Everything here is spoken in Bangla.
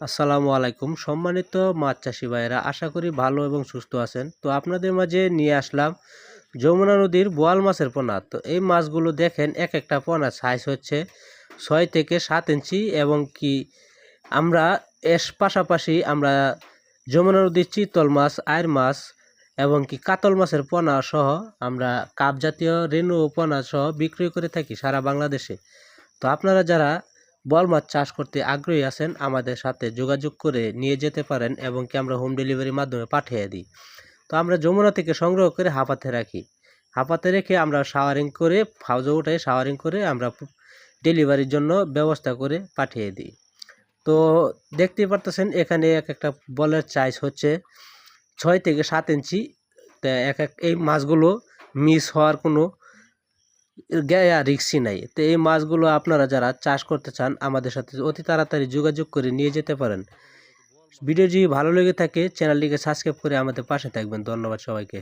আসসালামু আলাইকুম। সম্মানিত মাছ চাষি ভাইয়েরা, আশা করি ভালো এবং সুস্থ আছেন। তো আপনাদের মাঝে নিয়ে আসলাম যমুনা নদীর বোয়াল মাছের পোনা। তো এই মাছগুলো দেখেন, এক একটা পোনা সাইজ হচ্ছে ছয় থেকে সাত ইঞ্চি এবং কি আমরা এর পাশাপাশি আমরা যমুনা নদীর চিতল মাছ আয়ের মাছ এবং কি কাতল মাছের পোনা সহ আমরা কাপ জাতীয় রেণু পোনা সহ বিক্রয় করে থাকি সারা বাংলাদেশে। তো আপনারা যারা বল মাছ চাষ করতে আগ্রহী আছেন, আমাদের সাথে যোগাযোগ করে নিয়ে যেতে পারেন এবং কি আমরা হোম ডেলিভারির মাধ্যমে পাঠিয়ে দিই। তো আমরা যমুনা থেকে সংগ্রহ করে হাঁপাতে রাখি। হাঁপাতে রেখে আমরা শাওয়ারিং করে, হাউজে উঠে শাওয়ারিং করে আমরা ডেলিভারির জন্য ব্যবস্থা করে পাঠিয়ে দিই। তো দেখতেই পারতেছেন, এখানে এক একটা বলের সাইজ হচ্ছে ছয় থেকে সাত ইঞ্চি। তা এক এক এই মাছগুলো মিস হওয়ার কোনো গায়া রিক্সি নাই। তো এই মাছগুলো আপনারা যারা চাষ করতে চান, আমাদের সাথে অতি তাড়াতাড়ি যোগাযোগ করে নিয়ে যেতে পারেন। ভিডিও যদি ভালো লেগে থাকে, চ্যানেলটিকে সাবস্ক্রাইব করে আমাদের পাশে থাকবেন। ধন্যবাদ সবাইকে।